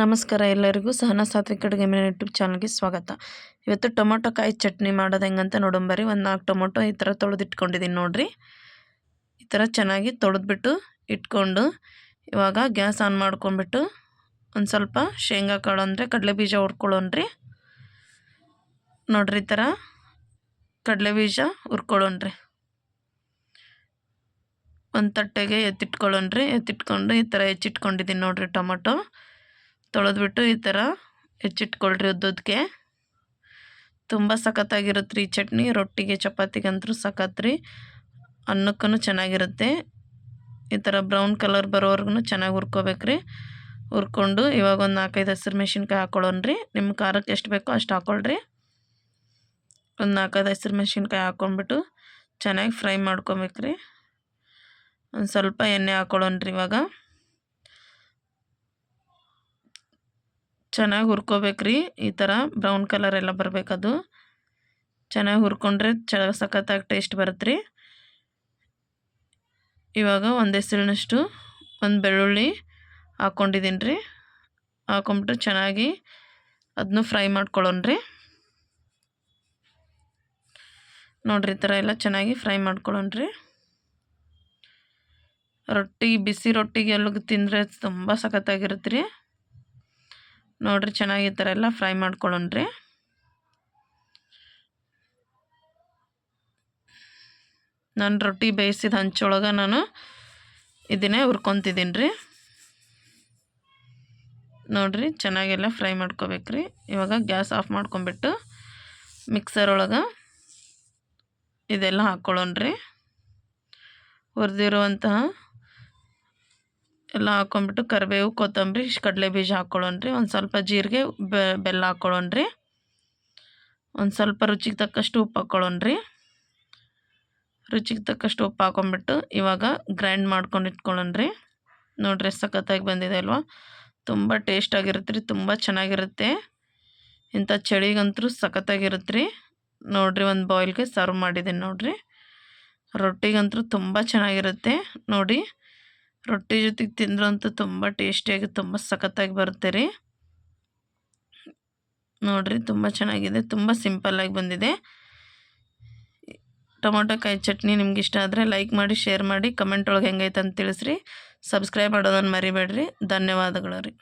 ನಮಸ್ಕಾರ ಎಲ್ಲರಿಗೂ ಸಹನ ಸಾತ್ವಿಕ ಅಡುಗೆ ಮನೆ ಯೂಟ್ಯೂಬ್ ಚಾನಲ್ಗೆ ಸ್ವಾಗತ. ಇವತ್ತು ಟೊಮೊಟೊ ಕಾಯಿ ಚಟ್ನಿ ಮಾಡೋದು ಹೆಂಗಂತ ನೋಡಂಬರಿ ಒಂದು ನಾಲ್ಕು ಟೊಮೊಟೊ ಈ ಥರ ತೊಳೆದು ಇಟ್ಕೊಂಡಿದ್ದೀನಿ ನೋಡಿರಿ. ಈ ಥರ ಚೆನ್ನಾಗಿ ತೊಳೆದ್ಬಿಟ್ಟು ಇಟ್ಕೊಂಡು ಇವಾಗ ಗ್ಯಾಸ್ ಆನ್ ಮಾಡ್ಕೊಂಡ್ಬಿಟ್ಟು ಒಂದು ಸ್ವಲ್ಪ ಶೇಂಗಾ ಕಾಳು ಅಂದರೆ ಕಡಲೆ ಬೀಜ ಹುರ್ಕೊಳ್ಳೋಣ್ರಿ. ನೋಡ್ರಿ ಈ ಥರ ಕಡಲೆ ಬೀಜ ಹುರ್ಕೊಳ್ಳೋಣ್ರಿ. ಒಂದು ತಟ್ಟೆಗೆ ಎತ್ತಿಟ್ಕೊಳ್ಳೋಣ್ರಿ. ಎತ್ತಿಟ್ಕೊಂಡು ಈ ಥರ ಹೆಚ್ಚಿಟ್ಕೊಂಡಿದ್ದೀನಿ ನೋಡಿರಿ ಟೊಮೊಟೊ. ತೊಳೆದ್ಬಿಟ್ಟು ಈ ಥರ ಹೆಚ್ಚಿಟ್ಕೊಳ್ರಿ ಉದ್ದದ್ದಕ್ಕೆ. ತುಂಬ ಸಖತ್ತಾಗಿರುತ್ತೆ ರೀ ಚಟ್ನಿ. ರೊಟ್ಟಿಗೆ ಚಪಾತಿಗಂತೂ ಸಖತ್ ರೀ. ಅನ್ನಕ್ಕೂ ಚೆನ್ನಾಗಿರುತ್ತೆ. ಈ ಥರ ಬ್ರೌನ್ ಕಲರ್ ಬರೋವರೆಗೂ ಚೆನ್ನಾಗಿ ಹುರ್ಕೋಬೇಕು ರೀ. ಹುರ್ಕೊಂಡು ಇವಾಗ ಒಂದು ನಾಲ್ಕೈದು ಹಸಿರು ಮೆಣಸಿನ್ಕಾಯಿ ಹಾಕೊಳ್ಳೋಣ್ರಿ ನಿಮ್ಮ ಖಾರಕ್ಕೆ ಎಷ್ಟು ಬೇಕೋ ಅಷ್ಟು ಹಾಕೊಳ್ರಿ. ಒಂದು ನಾಲ್ಕೈದು ಹಸಿರು ಮೆಣಸಿನ್ಕಾಯಿ ಹಾಕ್ಕೊಂಡ್ಬಿಟ್ಟು ಚೆನ್ನಾಗಿ ಫ್ರೈ ಮಾಡ್ಕೊಬೇಕ್ರಿ. ಒಂದು ಸ್ವಲ್ಪ ಎಣ್ಣೆ ಹಾಕ್ಕೊಳ್ಳೋಣ್ರಿ ಇವಾಗ. ಚೆನ್ನಾಗಿ ಹುರ್ಕೋಬೇಕ್ರಿ. ಈ ಥರ ಬ್ರೌನ್ ಕಲರ್ ಎಲ್ಲ ಬರಬೇಕದು. ಚೆನ್ನಾಗಿ ಹುರ್ಕೊಂಡ್ರೆ ಚ ಸಖತ್ತಾಗಿ ಟೇಸ್ಟ್ ಬರುತ್ತೆ ರೀ ಇವಾಗ ಒಂದು ಹೆಸರಿನಷ್ಟು ಒಂದು ಬೆಳ್ಳುಳ್ಳಿ ಹಾಕ್ಕೊಂಡಿದ್ದೀನಿ ರೀ ಹಾಕೊಂಬಿಟ್ಟು ಚೆನ್ನಾಗಿ ಅದನ್ನು ಫ್ರೈ ಮಾಡ್ಕೊಳ್ಳೋಣ ರೀ ನೋಡ್ರಿ ಈ ಥರ ಎಲ್ಲ ಚೆನ್ನಾಗಿ ಫ್ರೈ ಮಾಡ್ಕೊಳ್ಳೋಣ್ರಿ ರೊಟ್ಟಿ, ಬಿಸಿ ರೊಟ್ಟಿಗೆ ಎಲ್ಲ ತಿಂದರೆ ತುಂಬ ಸಖತ್ತಾಗಿರುತ್ತೆ ರೀ ನೋಡ್ರಿ ಚೆನ್ನಾಗಿ ಈ ಥರ ಎಲ್ಲ ಫ್ರೈ ಮಾಡ್ಕೊಳ್ಳೋಣ್ರಿ. ನಾನು ರೊಟ್ಟಿ ಬೇಯಿಸಿದ ಹಂಚೊಳಗೆ ನಾನು ಇದನ್ನೇ ಹುರ್ಕೊತಿದ್ದೀನಿ ರೀ ನೋಡಿರಿ ಚೆನ್ನಾಗೆಲ್ಲ ಫ್ರೈ ಮಾಡ್ಕೋಬೇಕ್ರಿ. ಇವಾಗ ಗ್ಯಾಸ್ ಆಫ್ ಮಾಡ್ಕೊಂಬಿಟ್ಟು ಮಿಕ್ಸರ್ ಒಳಗೆ ಇದೆಲ್ಲ ಹಾಕ್ಕೊಳ್ಳೋಣ್ರಿ ಹುರಿದಿರುವಂತಹ ಎಲ್ಲ ಹಾಕೊಂಡ್ಬಿಟ್ಟು ಕರಿಬೇವು, ಕೊತ್ತಂಬರಿ ಕಡಲೆ ಬೀಜ ಹಾಕ್ಕೊಳ್ಳೋಣ್ರಿ ಒಂದು ಸ್ವಲ್ಪ ಜೀರಿಗೆ ಬೆಲ್ಲ ಹಾಕ್ಕೊಳ್ಳೋಣ್ರಿ ಒಂದು ಸ್ವಲ್ಪ ರುಚಿಗೆ ತಕ್ಕಷ್ಟು ಉಪ್ಪು ಹಾಕ್ಕೊಳ್ಳೋಣ್ರಿ ರುಚಿಗೆ ತಕ್ಕಷ್ಟು ಉಪ್ಪು ಹಾಕೊಂಡ್ಬಿಟ್ಟು ಇವಾಗ ಗ್ರೈಂಡ್ ಮಾಡ್ಕೊಂಡು ಇಟ್ಕೊಳ್ಳೋಣ್ರಿ. ನೋಡ್ರಿ ಸಖತ್ತಾಗಿ ಬಂದಿದೆ ಅಲ್ವಾ? ತುಂಬ ಟೇಸ್ಟಾಗಿರುತ್ತೆ ರೀ ತುಂಬ ಚೆನ್ನಾಗಿರುತ್ತೆ. ಇಂಥ ಚಳಿಗಂತೂ ಸಖತ್ತಾಗಿರುತ್ತೆ ರೀ ನೋಡಿರಿ ಒಂದು ಬಾಯ್ಲ್ಗೆ ಸರ್ವ್ ಮಾಡಿದ್ದೀನಿ ನೋಡಿರಿ. ರೊಟ್ಟಿಗಂತೂ ತುಂಬ ಚೆನ್ನಾಗಿರುತ್ತೆ. ನೋಡಿ. ರೊಟ್ಟಿ ಜೊತೆಗೆ ತಿಂದ್ರಂತೂ ಅಂತೂ ತುಂಬ ಟೇಸ್ಟಿಯಾಗಿ ತುಂಬ ಸಖತ್ತಾಗಿ ಬರುತ್ತೆ ರೀ. ನೋಡಿರಿ ತುಂಬ ಚೆನ್ನಾಗಿದೆ, ತುಂಬ ಸಿಂಪಲ್ಲಾಗಿ ಬಂದಿದೆ. ಟೊಮೊಟೊ ಕಾಯಿ ಚಟ್ನಿ ನಿಮ್ಗೆ ಇಷ್ಟ ಆದರೆ ಲೈಕ್ ಮಾಡಿ, ಶೇರ್ ಮಾಡಿ, ಕಮೆಂಟ್ ಒಳಗೆ ಹೆಂಗೈತೆ ಅಂತ ತಿಳಿಸ್ರಿ. ಸಬ್ಸ್ಕ್ರೈಬ್ ಮಾಡೋದನ್ನು ಮರಿಬೇಡ್ರಿ. ಧನ್ಯವಾದಗಳು ರೀ.